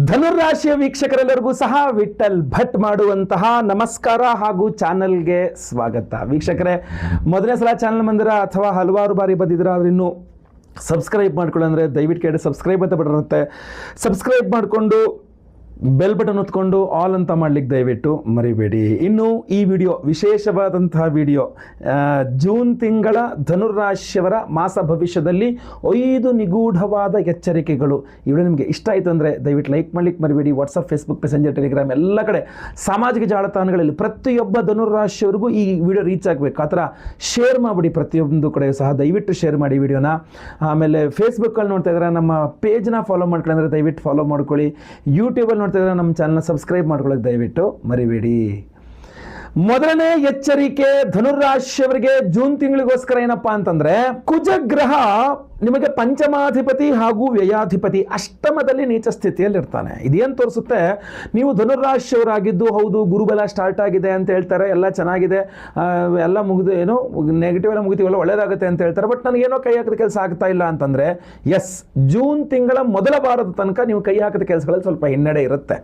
ಧನುರಾಶಿಯ ವೀಕ್ಷಕರೆಲ್ಲರಿಗೂ ಸಹ ವಿಠಲ್ ಭಟ್ ಮಾಡುವಂತಹ ನಮಸ್ಕಾರ ಹಾಗೂ ಚಾನಲ್ಗೆ ಸ್ವಾಗತ. ವೀಕ್ಷಕರೇ, ಮೊದಲನೇ ಸಲ ಚಾನಲ್ ಬಂದಿರ ಅಥವಾ ಹಲವಾರು ಬಾರಿ ಬಂದಿದ್ದೀರ, ಆದ್ರೆ ಇನ್ನೂ ಸಬ್ಸ್ಕ್ರೈಬ್ ಮಾಡ್ಕೊಳ್ಳಂದ್ರೆ ದಯವಿಟ್ಟು ಕೇಳಿ ಸಬ್ಸ್ಕ್ರೈಬ್ ಅಂತ ಬಿಟ್ಟಿರುತ್ತೆ ಸಬ್ಸ್ಕ್ರೈಬ್ ಮಾಡಿಕೊಂಡು ಬೆಲ್ ಬಟನ್ ಹೊತ್ಕೊಂಡು ಆಲ್ ಅಂತ ಮಾಡ್ಲಿಕ್ಕೆ ದಯವಿಟ್ಟು ಮರಿಬೇಡಿ. ಇನ್ನು ಈ ವಿಡಿಯೋ ವಿಶೇಷವಾದಂತಹ ವಿಡಿಯೋ ಜೂನ್ ತಿಂಗಳ ಧನುರಾಶಿಯವರ ಮಾಸ ಭವಿಷ್ಯದಲ್ಲಿ ಐದು ನಿಗೂಢವಾದ ಎಚ್ಚರಿಕೆಗಳು. ಈ ನಿಮಗೆ ಇಷ್ಟ ಆಯಿತು ಅಂದರೆ ದಯವಿಟ್ಟು ಲೈಕ್ ಮಾಡ್ಲಿಕ್ಕೆ ಮರಿಬೇಡಿ. ವಾಟ್ಸಪ್ ಫೇಸ್ಬುಕ್ ಮೆಸೆಂಜರ್ ಟೆಲಿಗ್ರಾಮ್ ಎಲ್ಲ ಕಡೆ ಸಾಮಾಜಿಕ ಜಾಲತಾಣಗಳಲ್ಲಿ ಪ್ರತಿಯೊಬ್ಬ ಧನುರಾಶಿಯವರಿಗೂ ಈ ವಿಡಿಯೋ ರೀಚ್ ಆಗಬೇಕು. ಆ ಥರ ಶೇರ್ ಮಾಡಿಬಿಡಿ ಪ್ರತಿಯೊಂದು ಕಡೆ ಸಹ. ದಯವಿಟ್ಟು ಶೇರ್ ಮಾಡಿ ವಿಡಿಯೋನ ಆಮೇಲೆ ಫೇಸ್ಬುಕ್ಕಲ್ಲಿ ನೋಡ್ತಾ ಇದ್ದಾರೆ ನಮ್ಮ ಪೇಜ್ನ ಫಾಲೋ ಮಾಡ್ಕೊಂಡ್ರೆ ದಯವಿಟ್ಟು ಫಾಲೋ ಮಾಡ್ಕೊಳ್ಳಿ. ಯೂಟ್ಯೂಬಲ್ಲಿ ನೋಡ್ತಾ ಚಾನೆಲ್ ನಮ್ಮ ಚಾನಲ್ನ ಸಬ್ಸ್ಕ್ರೈಬ್ ಮಾಡ್ಕೊಳ್ಳೋಕೆ ದಯವಿಟ್ಟು ಮರಿಬೇಡಿ. ಮೊದಲನೇ ಎಚ್ಚರಿಕೆ ಧನುರಾಶಿಯವರಿಗೆ ಜೂನ್ ತಿಂಗಳಿಗೋಸ್ಕರ ಏನಪ್ಪಾ ಅಂತಂದ್ರೆ ಕುಜ ಗ್ರಹ ನಿಮಗೆ ಪಂಚಮಾಧಿಪತಿ ಹಾಗೂ ವ್ಯಯಾಧಿಪತಿ ಅಷ್ಟಮದಲ್ಲಿ ನೀಚ ಸ್ಥಿತಿಯಲ್ಲಿ ಇರ್ತಾನೆ ಇದೇನು ತೋರಿಸುತ್ತೆ? ನೀವು ಧನುರಾಶಿಯವರಾಗಿದ್ದು, ಹೌದು, ಗುರುಬಲ ಸ್ಟಾರ್ಟ್ ಆಗಿದೆ ಅಂತ ಹೇಳ್ತಾರೆ, ಎಲ್ಲ ಚೆನ್ನಾಗಿದೆ ಎಲ್ಲ ಮುಗಿದು ಏನು ನೆಗೆಟಿವ್ ಎಲ್ಲ ಮುಗಿತೀವಲ್ಲ, ಒಳ್ಳೇದಾಗುತ್ತೆ ಅಂತ ಹೇಳ್ತಾರೆ. ಬಟ್ ನನಗೇನೋ ಕೈ ಹಾಕಿದ ಕೆಲಸ ಆಗ್ತಾ ಇಲ್ಲ ಅಂತಂದರೆ ಎಸ್ ಜೂನ್ ತಿಂಗಳ ಮೊದಲ ವಾರದ ತನಕ ನೀವು ಕೈ ಹಾಕದ ಕೆಲಸಗಳಲ್ಲಿ ಸ್ವಲ್ಪ ಹಿನ್ನಡೆ ಇರುತ್ತೆ.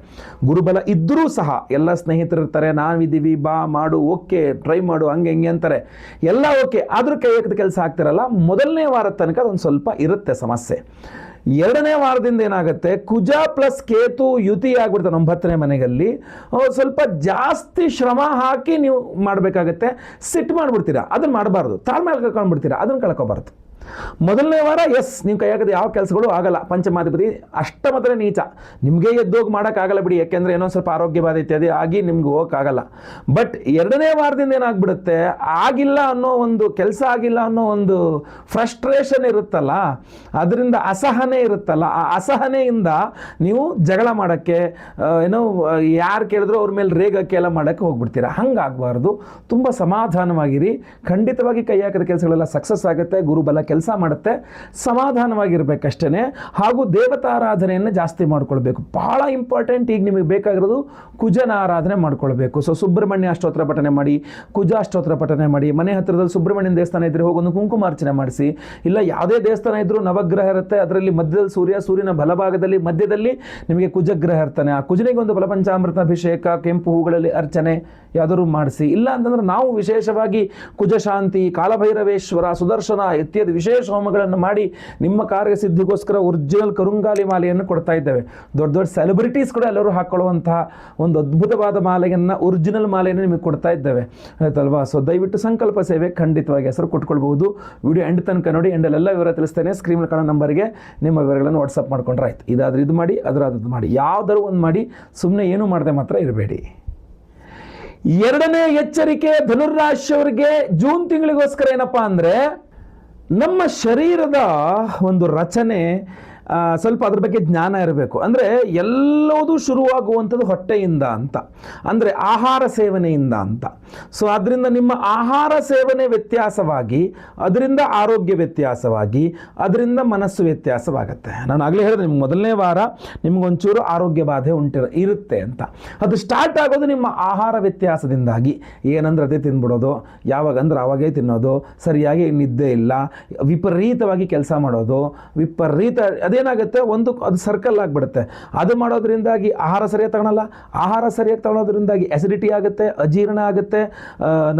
ಗುರುಬಲ ಇದ್ದರೂ ಸಹ, ಎಲ್ಲ ಸ್ನೇಹಿತರು ಇರ್ತಾರೆ, ನಾವಿದ್ದೀವಿ, ಬಾ, ಮಾಡು, ಓಕೆ ಟ್ರೈ ಮಾಡು, ಹಂಗೆ, ಹಿಂಗೆ ಅಂತಾರೆ. ಎಲ್ಲ ಓಕೆ, ಆದರೂ ಕೈ ಹಾಕಿದ ಕೆಲಸ ಆಗ್ತಿರಲ್ಲ, ಮೊದಲನೇ ವಾರದ ತನಕ ಅದೊಂದು ಸ್ವಲ್ಪ ಇರುತ್ತೆ ಸಮಸ್ಯೆ. ಎರಡನೇ ವಾರದಿಂದ ಏನಾಗುತ್ತೆ, ಕುಜ ಪ್ಲಸ್ ಕೇತು ಯುತಿ ಆಗ್ಬಿಡ್ತಾನೆ ಒಂಬತ್ತನೇ ಮನೆಯಲ್ಲಿ ಸ್ವಲ್ಪ ಜಾಸ್ತಿ ಶ್ರಮ ಹಾಕಿ ನೀವು ಮಾಡಬೇಕಾಗತ್ತೆ. ಸಿಟ್ಟು ಮಾಡಿಬಿಡ್ತೀರಾ, ಅದನ್ನು ಮಾಡಬಾರ್ದು. ತಾಳ್ಮೆ ಕಳ್ಕೊಂಡ್ಬಿಡ್ತೀರಾ, ಅದನ್ನು ಕಳ್ಕೊಬಾರ್ದು. ಮೊದಲನೇ ವಾರ ಎಸ್ ನೀವು ಕೈ ಹಾಕಿದ ಯಾವ ಕೆಲಸಗಳು ಆಗಲ್ಲ. ಪಂಚಮಾಧಿಪತಿ, ಅಷ್ಟಮದ್ರೆ ನೀಚ. ನಿಮಗೆ ಎದ್ದೋಗಿ ಮಾಡೋಕ್ಕಾಗಲ್ಲ ಬಿಡಿ, ಯಾಕೆಂದರೆ ಏನೋ ಸ್ವಲ್ಪ ಆರೋಗ್ಯ ಬಾಧೆ ಇತ್ಯಾದಿ ಆಗಿ ನಿಮ್ಗೆ ಹೋಗೋಕ್ಕಾಗಲ್ಲ ಬಟ್ ಎರಡನೇ ವಾರದಿಂದ ಏನಾಗ್ಬಿಡುತ್ತೆ, ಆಗಿಲ್ಲ ಅನ್ನೋ ಒಂದು, ಕೆಲಸ ಆಗಿಲ್ಲ ಅನ್ನೋ ಒಂದು ಫ್ರಸ್ಟ್ರೇಷನ್ ಇರುತ್ತಲ್ಲ, ಅದರಿಂದ ಅಸಹನೆ ಇರುತ್ತಲ್ಲ, ಆ ಅಸಹನೆಯಿಂದ ನೀವು ಜಗಳ ಮಾಡೋಕ್ಕೆ ಏನೋ ಯಾರು ಕೇಳಿದ್ರು ಅವ್ರ ಮೇಲೆ ರೇಗಕ್ಕೆ ಎಲ್ಲ ಮಾಡೋಕ್ಕೆ ಹೋಗ್ಬಿಡ್ತೀರಾ. ಹಂಗಾಗಬಾರ್ದು. ತುಂಬ ಸಮಾಧಾನವಾಗಿರಿ. ಖಂಡಿತವಾಗಿ ಕೈ ಹಾಕಿದ ಕೆಲಸಗಳೆಲ್ಲ ಸಕ್ಸಸ್ ಆಗುತ್ತೆ. ಗುರುಬಲ ಕೆಲಸ ಮಾಡುತ್ತೆ ಸಮಾಧಾನವಾಗಿರ್ಬೇಕಷ್ಟೇ ಹಾಗೂ ದೇವತಾರಾಧನೆಯನ್ನು ಜಾಸ್ತಿ ಮಾಡ್ಕೊಳ್ಬೇಕು. ಬಹಳ ಇಂಪಾರ್ಟೆಂಟ್ ಈಗ ನಿಮಗೆ ಬೇಕಾಗಿರೋದು ಕುಜನ ಆರಾಧನೆ ಮಾಡ್ಕೊಳ್ಬೇಕು. ಸೊ ಸುಬ್ರಹ್ಮಣ್ಯ ಅಷ್ಟೋತ್ರ ಪಠನೆ ಮಾಡಿ, ಕುಜ ಅಷ್ಟೋತ್ರ ಪಠನೆ ಮಾಡಿ, ಮನೆ ಹತ್ತಿರದಲ್ಲಿ ಸುಬ್ರಹ್ಮಣ್ಯನ ದೇವಸ್ಥಾನ ಇದ್ರೆ ಹೋಗೊಂದು ಕುಂಕುಮಾರ್ಚನೆ ಮಾಡಿಸಿ, ಇಲ್ಲ ಯಾವುದೇ ದೇವಸ್ಥಾನ ಇದ್ರೂ ನವಗ್ರಹ ಇರುತ್ತೆ, ಅದರಲ್ಲಿ ಮಧ್ಯದಲ್ಲಿ ಸೂರ್ಯ, ಸೂರ್ಯನ ಬಲಭಾಗದಲ್ಲಿ ಮಧ್ಯದಲ್ಲಿ ನಿಮಗೆ ಕುಜಗ್ರಹ ಇರ್ತಾನೆ. ಆ ಕುಜನಿಗೆ ಒಂದು ಬಲಪಂಚಾಮೃತ ಅಭಿಷೇಕ ಕೆಂಪು ಹೂಗಳಲ್ಲಿ ಅರ್ಚನೆ ಯಾವ್ದಾದ್ರು ಮಾಡಿಸಿ. ಇಲ್ಲ ಅಂತಂದ್ರೆ ನಾವು ವಿಶೇಷವಾಗಿ ಕುಜಶಾಂತಿ, ಕಾಲಭೈರವೇಶ್ವರ, ಸುದರ್ಶನ ಇತ್ಯಾದಿ ವಿಶೇಷ ಹೋಮಗಳನ್ನು ಮಾಡಿ ನಿಮ್ಮ ಕಾರ್ಯ ಸಿದ್ಧಿಗೋಸ್ಕರ ಒರಿಜಿನಲ್ ಕರುಂಗಾಲಿ ಮಾಲೆಯನ್ನು ಕೊಡ್ತಾ ಇದ್ದೇವೆ. ದೊಡ್ಡ ದೊಡ್ಡ ಸೆಲೆಬ್ರಿಟೀಸ್ ಕೂಡ ಎಲ್ಲರೂ ಹಾಕೊಳ್ಳುವಂತಹ ಒಂದು ಅದ್ಭುತವಾದ ಮಾಲೆಯನ್ನು, ಒರಿಜಿನಲ್ ಮಾಲೆಯನ್ನು ನಿಮಗೆ ಕೊಡ್ತಾ ಇದ್ದೇವೆ. ಆಯ್ತಲ್ವಾ? ಸೊ ದಯವಿಟ್ಟು ಸಂಕಲ್ಪ ಸೇವೆ ಖಂಡಿತವಾಗಿ ಹೆಸರು ಕೊಟ್ಕೊಳ್ಬಹುದು. ವಿಡಿಯೋ ಎಂಡ್ ತನಕ ನೋಡಿ ಎಂಡಲ್ಲೆಲ್ಲ ವಿವರ ತಿಳಿಸ್ತೇನೆ. ಸ್ಕ್ರೀನ್ ಕಾಣೋ ನಂಬರ್ಗೆ ನಿಮ್ಮ ವಿವರಗಳನ್ನು ವಾಟ್ಸಪ್ ಮಾಡ್ಕೊಂಡ್ರೆ ಆಯ್ತು. ಇದಾದ್ರೂ ಇದು ಮಾಡಿ ಅದರ ಅದು ಮಾಡಿ. ಯಾವ್ದಾದ್ರು ಒಂದು ಮಾಡಿ ಸುಮ್ಮನೆ ಏನು ಮಾಡದೆ ಮಾತ್ರ ಇರಬೇಡಿ. ಎರಡನೇ ಎಚ್ಚರಿಕೆ ಧನುರಾಶಿಯವರಿಗೆ ಜೂನ್ ತಿಂಗಳಿಗೋಸ್ಕರ ಏನಪ್ಪಾ ಅಂದ್ರೆ ನಮ್ಮ ಶರೀರದ ಒಂದು ರಚನೆ ಸ್ವಲ್ಪ ಅದ್ರ ಬಗ್ಗೆ ಜ್ಞಾನ ಇರಬೇಕು. ಅಂದರೆ ಎಲ್ಲವೂ ಶುರುವಾಗುವಂಥದ್ದು ಹೊಟ್ಟೆಯಿಂದ ಅಂತ. ಅಂದರೆ ಆಹಾರ ಸೇವನೆಯಿಂದ ಅಂತ. ಸೊ ಅದರಿಂದ ನಿಮ್ಮ ಆಹಾರ ಸೇವನೆ ವ್ಯತ್ಯಾಸವಾಗಿ, ಅದರಿಂದ ಆರೋಗ್ಯ ವ್ಯತ್ಯಾಸವಾಗಿ, ಅದರಿಂದ ಮನಸ್ಸು ವ್ಯತ್ಯಾಸವಾಗುತ್ತೆ. ನಾನು ಆಗಲೇ ಹೇಳಿದೆ, ನಿಮ್ಗೆ ಮೊದಲನೇ ವಾರ ನಿಮಗೊಂಚೂರು ಆರೋಗ್ಯ ಬಾಧೆ ಉಂಟಿರ, ಇರುತ್ತೆ ಅಂತ. ಅದು ಸ್ಟಾರ್ಟ್ ಆಗೋದು ನಿಮ್ಮ ಆಹಾರ ವ್ಯತ್ಯಾಸದಿಂದಾಗಿ. ಏನಂದ್ರೆ ಅದೇ ತಿಂದ್ಬಿಡೋದು ಯಾವಾಗ ಅಂದ್ರೆ ಅವಾಗೇ ತಿನ್ನೋದು, ಸರಿಯಾಗಿ ನಿದ್ದೆ ಇಲ್ಲ, ವಿಪರೀತವಾಗಿ ಕೆಲಸ ಮಾಡೋದು, ವಿಪರೀತ ಅದೇನಾಗುತ್ತೆ ಒಂದು ಅದು ಸರ್ಕಲ್ ಆಗಿಬಿಡುತ್ತೆ. ಅದು ಮಾಡೋದ್ರಿಂದಾಗಿ ಆಹಾರ ಸರಿಯಾಗಿ ತಗೊಳಲ್ಲ. ಆಹಾರ ಸರಿಯಾಗಿ ತಗೊಳೋದ್ರಿಂದಾಗಿ ಅಸಿಡಿಟಿ ಆಗುತ್ತೆ, ಅಜೀರ್ಣ ಆಗುತ್ತೆ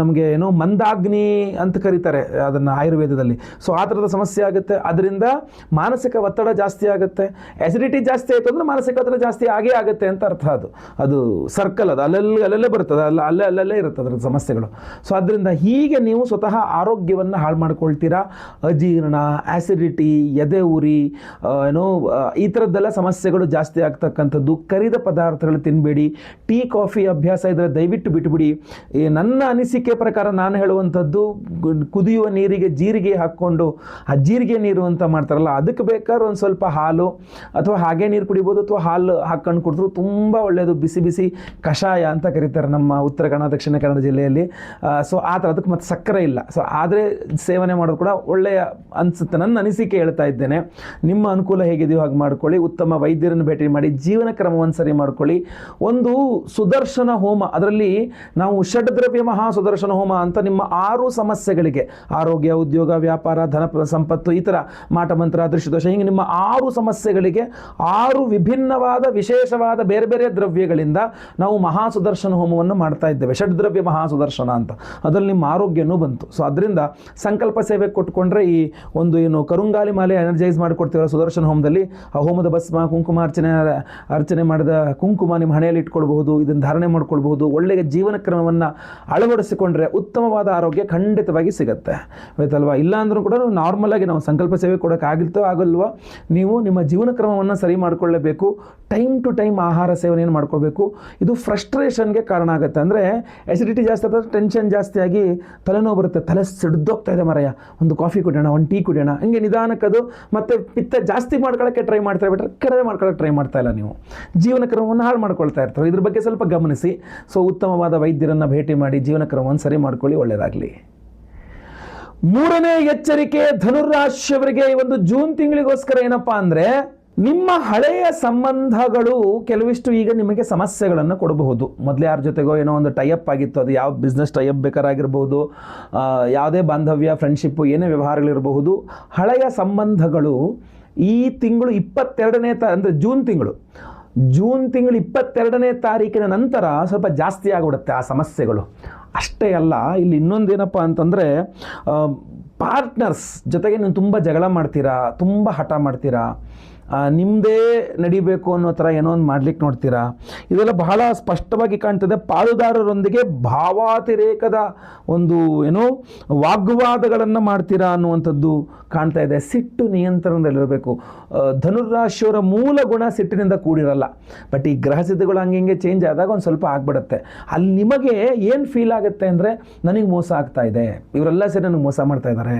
ನಮಗೆ ಏನೋ ಮಂದಾಗ್ನಿ ಅಂತ ಕರೀತಾರೆ ಅದನ್ನು ಆಯುರ್ವೇದದಲ್ಲಿ. ಸೊ ಆ ಥರದ ಸಮಸ್ಯೆ ಆಗುತ್ತೆ. ಅದರಿಂದ ಮಾನಸಿಕ ಒತ್ತಡ ಜಾಸ್ತಿ ಆಗುತ್ತೆ. ಎಸಿಡಿಟಿ ಜಾಸ್ತಿ ಆಯಿತು ಅಂದರೆ ಮಾನಸಿಕ ಒತ್ತಡ ಜಾಸ್ತಿ ಆಗೇ ಆಗುತ್ತೆ ಅಂತ ಅರ್ಥ ಅದು. ಅದು ಸರ್ಕಲ್ ಅದು. ಅಲ್ಲೆಲ್ಲಿ ಅಲ್ಲೆಲ್ಲೇ ಬರ್ತದೆ. ಅಲ್ಲ ಅಲ್ಲೇ ಅಲ್ಲಲ್ಲೇ ಇರುತ್ತೆ ಅದರ ಸಮಸ್ಯೆಗಳು. ಸೊ ಅದರಿಂದ ಹೀಗೆ ನೀವು ಸ್ವತಃ ಆರೋಗ್ಯವನ್ನು ಹಾಳು ಮಾಡ್ಕೊಳ್ತೀರಾ? ಅಜೀರ್ಣ ಆ್ಯಸಿಡಿಟಿ ಎದೆ ಉರಿ ಏನೋ ಈ ಥರದ್ದೆಲ್ಲ ಸಮಸ್ಯೆಗಳು ಜಾಸ್ತಿ ಆಗ್ತಕ್ಕಂಥದ್ದು, ಕರಿದ ಪದಾರ್ಥಗಳು ತಿನ್ನಬೇಡಿ ಟೀ, ಕಾಫಿ ಅಭ್ಯಾಸ ಇದ್ರೆ ದಯವಿಟ್ಟು ಬಿಟ್ಬಿಡಿ. ನನ್ನ ಅನಿಸಿಕೆ ಪ್ರಕಾರ ನಾನು ಹೇಳುವಂಥದ್ದು ಕುದಿಯುವ ನೀರಿಗೆ ಜೀರಿಗೆ ಹಾಕ್ಕೊಂಡು, ಆ ಜೀರಿಗೆ ನೀರು ಅಂತ ಮಾಡ್ತಾರಲ್ಲ, ಅದಕ್ಕೆ ಬೇಕಾದ್ರೆ ಒಂದು ಸ್ವಲ್ಪ ಹಾಲು, ಅಥವಾ ಹಾಗೆ ನೀರು ಕುಡಿಬೋದು, ಅಥವಾ ಹಾಲು ಹಾಕ್ಕೊಂಡು ಕುಡಿದ್ರು ತುಂಬ ಒಳ್ಳೆಯದು ಬಿಸಿ ಬಿಸಿ ಕಷಾಯ ಅಂತ ಕರೀತಾರೆ ನಮ್ಮ ಉತ್ತರ ಕನ್ನಡ, ದಕ್ಷಿಣ ಕನ್ನಡ ಜಿಲ್ಲೆಯಲ್ಲಿ. ಸೊ ಆ ಥರ ಅದಕ್ಕೆ ಮತ್ತು ಸಕ್ಕರೆ ಇಲ್ಲ. ಸೊ ಆದರೆ ಸೇವನೆ ಮಾಡೋದು ಕೂಡ ಒಳ್ಳೆಯ ಅನಿಸುತ್ತೆ, ನನ್ನ ಅನಿಸಿಕೆ ಹೇಳ್ತಾ ಇದ್ದೇನೆ. ನಿಮ್ಮ ಅನುಕೂಲ ಅನುಕೂಲ ಹೇಗಿದೆಯೋ ಹಾಗೆ ಮಾಡ್ಕೊಳ್ಳಿ. ಉತ್ತಮ ವೈದ್ಯರನ್ನು ಭೇಟಿ ಮಾಡಿ, ಜೀವನ ಕ್ರಮವನ್ನು ಸರಿ ಮಾಡ್ಕೊಳ್ಳಿ. ಒಂದು ಸುದರ್ಶನ ಹೋಮ, ಅದರಲ್ಲಿ ನಾವು ಷಡ್ದ್ರವ್ಯ ಮಹಾ ಸುದರ್ಶನ ಹೋಮ ಅಂತ ನಿಮ್ಮ ಆರು ಸಮಸ್ಯೆಗಳಿಗೆ, ಆರೋಗ್ಯ, ಉದ್ಯೋಗ, ವ್ಯಾಪಾರ, ಧನ ಸಂಪತ್ತು, ಈ ಥರ ಮಾಟ, ಮಂತ್ರ ದೃಶ್ಯದೋಷ ಹೀಗೆ ನಿಮ್ಮ ಆರು ಸಮಸ್ಯೆಗಳಿಗೆ, ಆರು ವಿಭಿನ್ನವಾದ, ವಿಶೇಷವಾದ, ಬೇರೆ ಬೇರೆ ದ್ರವ್ಯಗಳಿಂದ ನಾವು ಮಹಾ ಸುದರ್ಶನ ಹೋಮವನ್ನು ಮಾಡ್ತಾ ಇದ್ದೇವೆ. ಷಡ್ದ್ರವ್ಯ ಮಹಾ ಸುದರ್ಶನ ಅಂತ. ಅದರಲ್ಲಿ ನಿಮ್ಮ ಆರೋಗ್ಯನೂ ಬಂತು. ಸೊ ಅದರಿಂದ ಸಂಕಲ್ಪ ಸೇವೆ ಕೊಟ್ಕೊಂಡ್ರೆ ಈ ಒಂದು ಏನು ಕರುಂಗಾಲಿ ಮಾಲೆ ಎನರ್ಜೈಸ್ ಮಾಡಿಕೊಡ್ತೀವಲ್ಲ ಸುದರ್ಶನ ಹೋಮದಲ್ಲಿ ಆ ಹೋಮದ ಭಸ್ಮ ಕುಂಕುಮ ಅರ್ಚನೆ ಅರ್ಚನೆ ಮಾಡಿದ ಕುಂಕುಮ ನಿಮ್ಮ ಹಣೆಯಲ್ಲಿ ಇಟ್ಕೊಳ್ಬಹುದು, ಇದನ್ನು ಧಾರಣೆ ಮಾಡ್ಕೊಳ್ಬಹುದು. ಒಳ್ಳೆಯ ಜೀವನ ಕ್ರಮವನ್ನು ಅಳವಡಿಸಿಕೊಂಡ್ರೆ ಉತ್ತಮವಾದ ಆರೋಗ್ಯ ಖಂಡಿತವಾಗಿ ಸಿಗುತ್ತೆ. ಆಯ್ತಲ್ವಾ? ಇಲ್ಲ ಅಂದ್ರೂ ಕೂಡ ನಾರ್ಮಲ್ ಆಗಿ ನಾವು ಸಂಕಲ್ಪ ಸೇವೆ ಕೊಡೋಕ್ಕಾಗಿಲ್ತೋ ಆಗಲ್ವೋ, ನೀವು ನಿಮ್ಮ ಜೀವನ ಕ್ರಮವನ್ನು ಸರಿ ಮಾಡಿಕೊಳ್ಳಬೇಕು. ಟೈಮ್ ಟು ಟೈಮ್ ಆಹಾರ ಸೇವನೆಯನ್ನು ಮಾಡ್ಕೋಬೇಕು ಇದು ಫ್ರಸ್ಟ್ರೇಷನ್ಗೆ ಕಾರಣ ಆಗುತ್ತೆ. ಅಂದರೆ ಎಸಿಡಿಟಿ ಜಾಸ್ತಿ ಆದ್ರೆ ಟೆನ್ಷನ್ ಜಾಸ್ತಿಯಾಗಿ ತಲೆನೋವು ಬರುತ್ತೆ. ತಲೆ ಸಿಡ್ದೋಗ್ತಾ ಇದೆ ಮರಯ. ಒಂದು ಕಾಫಿ ಕುಡಿಯೋಣ, ಒಂದು ಟೀ ಕುಡಿಯೋಣ. ಹಂಗೆ ನಿಧಾನಕ್ಕದು ಮತ್ತೆ ಪಿತ್ತ ಜಾಸ್ತಿ ಮಾಡ್ಕೊಳ್ಳೋಕ್ಕೆ ಟ್ರೈ ಮಾಡ್ತಾ ಬಿಟ್ರೆ ಕಡಿಮೆ ಮಾಡ್ಕೊಳ್ಳೋಕೆ ಟ್ರೈ ಮಾಡ್ತಾ ಇಲ್ಲ ನೀವು. ಜೀವನ ಕ್ರಮವನ್ನು ಹಾಳು ಮಾಡ್ಕೊಳ್ತಾ ಇರ್ತಾರೆ. ಇದ್ರ ಬಗ್ಗೆ ಸ್ವಲ್ಪ ಗಮನಿಸಿ. ಸೊ ಉತ್ತಮವಾದ ವೈದ್ಯರನ್ನು ಭೇಟಿ ಮಾಡಿ ಜೀವನ ಕ್ರಮವನ್ನು ಸರಿ ಮಾಡ್ಕೊಳ್ಳಿ ಒಳ್ಳೆಯದಾಗಲಿ ಮೂರನೇ ಎಚ್ಚರಿಕೆ ಧನುರಾಶಿಯವರಿಗೆ ಈ ಒಂದು ಜೂನ್ ತಿಂಗಳಿಗೋಸ್ಕರ ಏನಪ್ಪಾ ಅಂದರೆ, ನಿಮ್ಮ ಹಳೆಯ ಸಂಬಂಧಗಳು ಕೆಲವಿಷ್ಟು ಈಗ ನಿಮಗೆ ಸಮಸ್ಯೆಗಳನ್ನು ಕೊಡಬಹುದು. ಮೊದಲು ಯಾರ ಜೊತೆಗೋ ಏನೋ ಒಂದು ಟೈಅಪ್ ಆಗಿತ್ತು. ಅದು ಯಾವ ಬಿಸ್ನೆಸ್ ಟೈಅಪ್ ಬೇಕಾರಾಗಿರ್ಬೋದು ಯಾವುದೇ ಬಾಂಧವ್ಯ ಫ್ರೆಂಡ್ಶಿಪ್ಪು ಏನೇ ವ್ಯವಹಾರಗಳಿರಬಹುದು. ಹಳೆಯ ಸಂಬಂಧಗಳು ಈ ತಿಂಗಳು ಇಪ್ಪತ್ತೆರಡನೇ ತ, ಅಂದರೆ ಜೂನ್ ತಿಂಗಳು. ಜೂನ್ ತಿಂಗಳು ಇಪ್ಪತ್ತೆರಡನೇ ತಾರೀಕಿನ ನಂತರ ಸ್ವಲ್ಪ ಜಾಸ್ತಿ ಆಗಿಬಿಡುತ್ತೆ ಆ ಸಮಸ್ಯೆಗಳು. ಅಷ್ಟೇ ಅಲ್ಲ, ಇಲ್ಲಿ ಇನ್ನೊಂದೇನಪ್ಪ ಅಂತಂದರೆ ಪಾರ್ಟ್ನರ್ಸ್ ಜೊತೆಗೆ ನೀವು ತುಂಬ ಜಗಳ ಮಾಡ್ತೀರಾ, ತುಂಬ ಹಠ ಮಾಡ್ತೀರಾ ನಿಮ್ಮದೇ ನಡಿಬೇಕು ಅನ್ನೋ ಥರ ಏನೋ ಒಂದು ಮಾಡ್ಲಿಕ್ಕೆ ನೋಡ್ತೀರಾ? ಇದೆಲ್ಲ ಬಹಳ ಸ್ಪಷ್ಟವಾಗಿ ಕಾಣ್ತದೆ. ಪಾಲುದಾರರೊಂದಿಗೆ ಭಾವಾತಿರೇಕದ ಒಂದು ಏನೋ ವಾಗ್ವಾದಗಳನ್ನು ಮಾಡ್ತೀರಾ ಅನ್ನುವಂಥದ್ದು ಕಾಣ್ತಾ ಇದೆ. ಸಿಟ್ಟು ನಿಯಂತ್ರಣದಲ್ಲಿರಬೇಕು ಧನುರಾಶಿಯವರ ಮೂಲ ಗುಣ ಸಿಟ್ಟಿನಿಂದ ಕೂಡಿರಲ್ಲ. ಬಟ್ ಈ ಗ್ರಹ ಸಿದ್ಧಗಳು ಹಂಗೆ ಹಿಂಗೆ ಚೇಂಜ್ ಆದಾಗ ಒಂದು ಸ್ವಲ್ಪ ಆಗ್ಬಿಡುತ್ತೆ. ಅಲ್ಲಿ ನಿಮಗೆ ಏನು ಫೀಲ್ ಆಗುತ್ತೆ ಅಂದರೆ, ನನಗೆ ಮೋಸ ಆಗ್ತಾ ಇದೆ. ಇವರೆಲ್ಲ ಸೇರಿ ನನಗೆ ಮೋಸ ಮಾಡ್ತಾ ಇದ್ದಾರೆ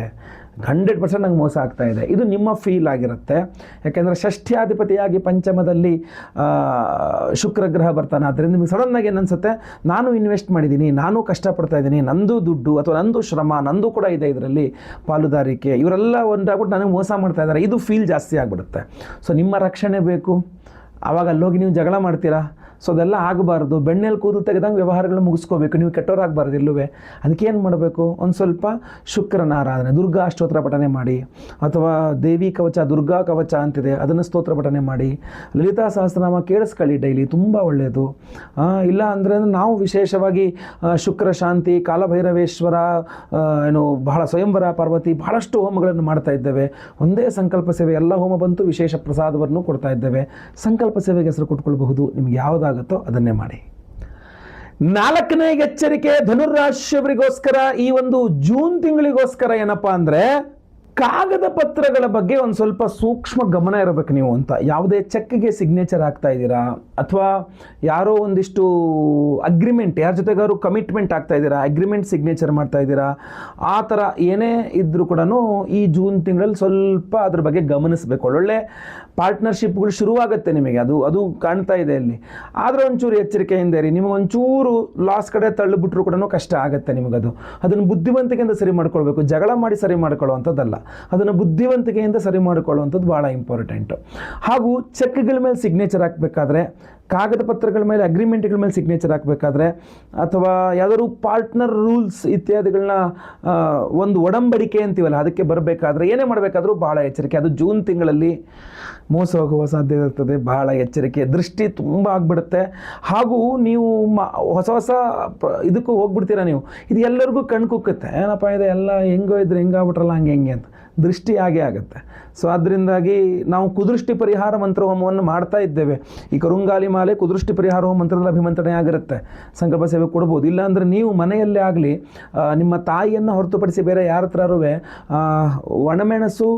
ಹಂಡ್ರೆಡ್ ಪರ್ಸೆಂಟ್ ನಂಗೆ ಮೋಸ ಆಗ್ತಾ ಇದೆ. ಇದು ನಿಮ್ಮ ಫೀಲ್ ಆಗಿರುತ್ತೆ. ಯಾಕೆಂದರೆ ಷಷ್ಠ್ಯಾಧಿಪತಿಯಾಗಿ ಪಂಚಮದಲ್ಲಿ ಶುಕ್ರಗ್ರಹ ಶುಕ್ರ ಗ್ರಹ ಬರ್ತಾನೆ. ಆದ್ದರಿಂದ ನಿಮಗೆ ಸಡನ್ನಾಗಿ ಏನು ಅನಿಸುತ್ತೆ ನಾನು ಇನ್ವೆಸ್ಟ್ ಮಾಡಿದ್ದೀನಿ, ನಾನು ಕಷ್ಟಪಡ್ತಾ ಇದ್ದೀನಿ, ನಂದು ದುಡ್ಡು ಅಥವಾ ನಂದು ಶ್ರಮ, ನಂದು ಕೂಡ ಇದೆ ಇದರಲ್ಲಿ. ಪಾಲುದಾರಿಕೆ, ಇವರೆಲ್ಲ ಒಂದಾಗ್ಬಿಟ್ಟು ನನಗೆ ಮೋಸ ಮಾಡ್ತಾ ಇದ್ದಾರೆ. ಇದು ಫೀಲ್ ಜಾಸ್ತಿ ಆಗಿಬಿಡುತ್ತೆ. ಸೊ ನಿಮ್ಮ ರಕ್ಷಣೆ ಬೇಕು. ಆವಾಗ ಅಲ್ಲೋಗಿ ನೀವು ಜಗಳ ಮಾಡ್ತೀರಾ? ಸೊ ಅದೆಲ್ಲ ಆಗಬಾರ್ದು. ಬೆಣ್ಣೆಯಲ್ಲಿ ಕೂದಲು ತೆಗೆದಂಗೆ ವ್ಯವಹಾರಗಳು ಮುಗಿಸ್ಕೋಬೇಕು. ನೀವು ಕೆಟ್ಟವರಾಗಬಾರ್ದು ಇಲ್ಲವೇ. ಅದಕ್ಕೆ ಏನು ಮಾಡಬೇಕು? ಒಂದು ಸ್ವಲ್ಪ ಶುಕ್ರನ ಆರಾಧನೆ, ದುರ್ಗಾ ಸ್ತೋತ್ರ ಪಠನೆ ಮಾಡಿ. ಅಥವಾ ದೇವಿ ಕವಚ, ದುರ್ಗಾ ಕವಚ ಅಂತಿದೆ, ಅದನ್ನು ಸ್ತೋತ್ರ ಪಠನೆ ಮಾಡಿ. ಲಲಿತಾ ಸಹಸ್ರನಾಮ ಕೇಳಿಸ್ಕೊಳ್ಳಿ ಡೈಲಿ, ತುಂಬ ಒಳ್ಳೆಯದು ಇಲ್ಲ ಅಂದರೆ ನಾವು ವಿಶೇಷವಾಗಿ ಶುಕ್ರ ಶಾಂತಿ, ಕಾಲಭೈರವೇಶ್ವರ ಏನು, ಬಹಳ ಸ್ವಯಂವರ ಪಾರ್ವತಿ, ಬಹಳಷ್ಟು ಹೋಮಗಳನ್ನು ಮಾಡ್ತಾ ಇದ್ದೇವೆ. ಒಂದೇ ಸಂಕಲ್ಪ ಸೇವೆ, ಎಲ್ಲ ಹೋಮ ಬಂತು ವಿಶೇಷ ಪ್ರಸಾದವನ್ನು ಕೊಡ್ತಾ ಇದ್ದೇವೆ. ಸಂಕಲ್ಪ ಸೇವೆಗೆ ಹೆಸರು ಕೊಟ್ಕೊಳ್ಬಹುದು. ನಿಮ್ಗೆ ಯಾವುದಾಗುತ್ತೋ ಅದನ್ನೇ ಮಾಡಿ. ನಾಲ್ಕನೇ ಎಚ್ಚರಿಕೆ ಧನುರಾಶಿಯವರಿಗೋಸ್ಕರ ಈ ಒಂದು ಜೂನ್ ತಿಂಗಳಿಗೋಸ್ಕರ ಏನಪ್ಪಾ ಅಂದ್ರೆ ಕಾಗದ ಪತ್ರಗಳ ಬಗ್ಗೆ ಒಂದು ಸ್ವಲ್ಪ ಸೂಕ್ಷ್ಮ ಗಮನ ಇರಬೇಕು ನೀವು ಅಂತ. ಯಾವುದೇ ಚೆಕ್ಗೆ ಸಿಗ್ನೇಚರ್ ಆಗ್ತಾ ಇದ್ದೀರಾ? ಅಥವಾ ಯಾರೋ ಒಂದಿಷ್ಟು ಅಗ್ರಿಮೆಂಟ್ ಯಾರ ಜೊತೆಗಾರು ಕಮಿಟ್ಮೆಂಟ್ ಆಗ್ತಾ ಇದ್ದೀರಾ? ಅಗ್ರಿಮೆಂಟ್ ಸಿಗ್ನೇಚರ್ ಮಾಡ್ತಾ ಇದ್ದೀರಾ? ಆ ಥರ ಏನೇ ಇದ್ದರೂ ಕೂಡ ಈ ಜೂನ್ ತಿಂಗಳಲ್ಲಿ ಸ್ವಲ್ಪ ಅದ್ರ ಬಗ್ಗೆ ಗಮನಿಸಬೇಕು. ಒಳ್ಳೊಳ್ಳೆ ಪಾರ್ಟ್ನರ್ಶಿಪ್ಗಳು ಶುರುವಾಗುತ್ತೆ ನಿಮಗೆ. ಅದು ಅದು ಕಾಣ್ತಾ ಇದೆ ಅಲ್ಲಿ ಆದರೆ ಒಂಚೂರು ಎಚ್ಚರಿಕೆಯಿಂದ ಇರಿ. ನಿಮಗೆ ಒಂಚೂರು ಲಾಸ್ ಕಡೆ ತಳ್ಳಿಬಿಟ್ರು ಕೂಡ ಕಷ್ಟ ಆಗುತ್ತೆ ನಿಮಗದು. ಅದನ್ನು ಬುದ್ಧಿವಂತಿಕೆಯಿಂದ ಸರಿ ಮಾಡ್ಕೊಳ್ಬೇಕು. ಜಗಳ ಮಾಡಿ ಸರಿ ಮಾಡ್ಕೊಳ್ಳುವಂಥದ್ದಲ್ಲ. ಅದನ್ನು ಬುದ್ಧಿವಂತಿಕೆಯಿಂದ ಸರಿ ಮಾಡಿಕೊಳ್ಳುವಂಥದ್ದು ಭಾಳ ಇಂಪಾರ್ಟೆಂಟು. ಹಾಗೂ ಚೆಕ್ಗಳ ಮೇಲೆ ಸಿಗ್ನೇಚರ್ ಹಾಕಬೇಕಾದ್ರೆ, ಕಾಗದ ಪತ್ರಗಳ ಮೇಲೆ ಅಗ್ರಿಮೆಂಟ್ಗಳ ಮೇಲೆ ಸಿಗ್ನೇಚರ್ ಹಾಕಬೇಕಾದ್ರೆ, ಅಥವಾ ಯಾವ್ದಾದ್ರು ಪಾರ್ಟ್ನರ್ ರೂಲ್ಸ್ ಇತ್ಯಾದಿಗಳನ್ನ ಒಂದು ಒಡಂಬಡಿಕೆ ಅಂತೀವಲ್ಲ, ಅದಕ್ಕೆ ಬರಬೇಕಾದ್ರೆ, ಏನೇ ಮಾಡಬೇಕಾದ್ರೂ ಭಾಳ ಎಚ್ಚರಿಕೆ. ಅದು ಜೂನ್ ತಿಂಗಳಲ್ಲಿ ಮೋಸ ಹೋಗುವ ಸಾಧ್ಯತೆ ಇರ್ತದೆ, ಭಾಳ ಎಚ್ಚರಿಕೆ. ದೃಷ್ಟಿ ತುಂಬ ಆಗಿಬಿಡುತ್ತೆ. ಹಾಗೂ ನೀವು ಮ, ಹೊಸ ಹೊಸ ಇದಕ್ಕೂ ಹೋಗ್ಬಿಡ್ತೀರಾ ನೀವು? ಇದು ಎಲ್ಲರಿಗೂ ಕಣ್ಕುಕ್ಕುತ್ತೆ ಏನಪ್ಪ ಇದೆ ಎಲ್ಲ ಹೆಂಗೋ ಇದ್ರೆ ಹೆಂಗಾಗ್ಬಿಟ್ರಲ್ಲ ಹಂಗೆ ಹೆಂಗೆ ಅಂತ. ದೃಷ್ಟಿ ಆಗೇ ಆಗುತ್ತೆ. ಸೊ ಅದರಿಂದಾಗಿ ನಾವು ಕುದೃಷ್ಟಿ ಪರಿಹಾರ ಮಂತ್ರ ಹೋಮವನ್ನು ಮಾಡ್ತಾ ಇದ್ದೇವೆ. ಈ ಕರುಂಗಾಲಿ ಮಾಲೆ ಕುದೃಷ್ಟಿ ಪರಿಹಾರ ಹೋಮ ಮಂತ್ರದಲ್ಲಿ ಅಭಿಮಂತ್ರಣೆ ಆಗಿರುತ್ತೆ. ಸಂಕಲ್ಪ ಸೇವೆ ಕೊಡ್ಬೋದು. ಇಲ್ಲಾಂದರೆ ನೀವು ಮನೆಯಲ್ಲೇ ಆಗಲಿ ನಿಮ್ಮ ತಾಯಿಯನ್ನು ಹೊರತುಪಡಿಸಿ ಬೇರೆ ಯಾರ ಹತ್ರ ಒಣಮೆಣಸು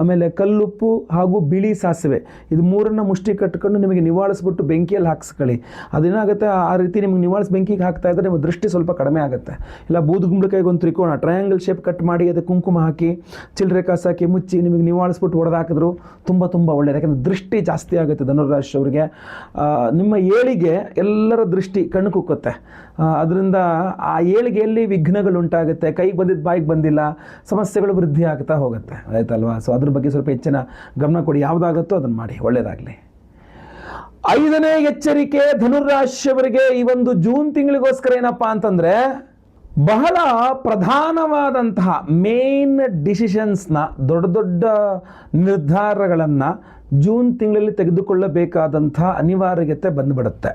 ಆಮೇಲೆ ಕಲ್ಲುಪ್ಪು ಹಾಗೂ ಬಿಳಿ ಸಾಸಿವೆ. ಇದು ಮೂರನ್ನು ಮುಷ್ಟಿ ಕಟ್ಕೊಂಡು ನಿಮಗೆ ನಿವಾಳಿಸ್ಬಿಟ್ಟು ಬೆಂಕಿಯಲ್ಲಿ ಹಾಕ್ಸ್ಕೊಳ್ಳಿ. ಅದೇನಾಗುತ್ತೆ ಆ ರೀತಿ ನಿಮಗೆ ನಿವಾಳಿಸಿ ಬೆಂಕಿಗೆ ಹಾಕ್ತಾ ಇದ್ದರೆ ನಿಮ್ಮ ದೃಷ್ಟಿ ಸ್ವಲ್ಪ ಕಡಿಮೆ ಆಗುತ್ತೆ. ಇಲ್ಲ ಬೂದುಗುಂಬಳಕಾಯಿಗೆ ಒಂದು ತ್ರಿಕೋಣ ಟ್ರಯಾಂಗಲ್ ಶೇಪ್ ಕಟ್ ಮಾಡಿ ಅದಕ್ಕೆ ಕುಂಕುಮ ಹಾಕಿ, ಚಿಲ್ಲರೆ ಕಾಸು ಮುಚ್ಚಿ ನಿಮಗೆ ನಿವಾಳಿಸ್ಬಿಟ್ಟು ಹೊಡೆದಾಕಿದ್ರು ತುಂಬ ತುಂಬ ಒಳ್ಳೆಯದು ಯಾಕಂದರೆ ದೃಷ್ಟಿ ಜಾಸ್ತಿ ಆಗುತ್ತೆ ಧನುರಾಶಿ ಅವರಿಗೆ. ನಿಮ್ಮ ಏಳಿಗೆ ಎಲ್ಲರ ದೃಷ್ಟಿ ಕಣ್ಣು ಕುಕ್ಕುತ್ತೆ. ಅದರಿಂದ ಆ ಏಳಿಗೆಯಲ್ಲಿ ವಿಘ್ನಗಳು ಉಂಟಾಗುತ್ತೆ, ಕೈಗೆ ಬಂದಿದ್ದು ಬಾಯಿಗೆ ಬಂದಿಲ್ಲ, ಸಮಸ್ಯೆಗಳು ವೃದ್ಧಿ ಆಗ್ತಾ ಹೋಗುತ್ತೆ. ಆಯ್ತಲ್ವಾ? ಸೊ ಅದ್ರ ಅದ್ರ ಬಗ್ಗೆ ಸ್ವಲ್ಪ ಹೆಚ್ಚಿನ ಗಮನ ಕೊಡಿ. ಯಾವುದಾಗುತ್ತೋ ಅದನ್ನು ಮಾಡಿ. ಒಳ್ಳೆಯದಾಗಲಿ ಐದನೇ ಎಚ್ಚರಿಕೆ ಧನುರಾಶಿಯವರಿಗೆ ಈ ಒಂದು ಜೂನ್ ತಿಂಗಳಿಗೋಸ್ಕರ ಏನಪ್ಪಾ ಅಂತಂದ್ರೆ ಬಹಳ ಪ್ರಧಾನವಾದಂತಹ ಮೇನ್ ಡಿಸಿಷನ್ಸ್ನ ದೊಡ್ಡ ದೊಡ್ಡ ನಿರ್ಧಾರಗಳನ್ನು ಜೂನ್ ತಿಂಗಳಲ್ಲಿ ತೆಗೆದುಕೊಳ್ಳಬೇಕಾದಂಥ ಅನಿವಾರ್ಯತೆ ಬಂದುಬಿಡುತ್ತೆ.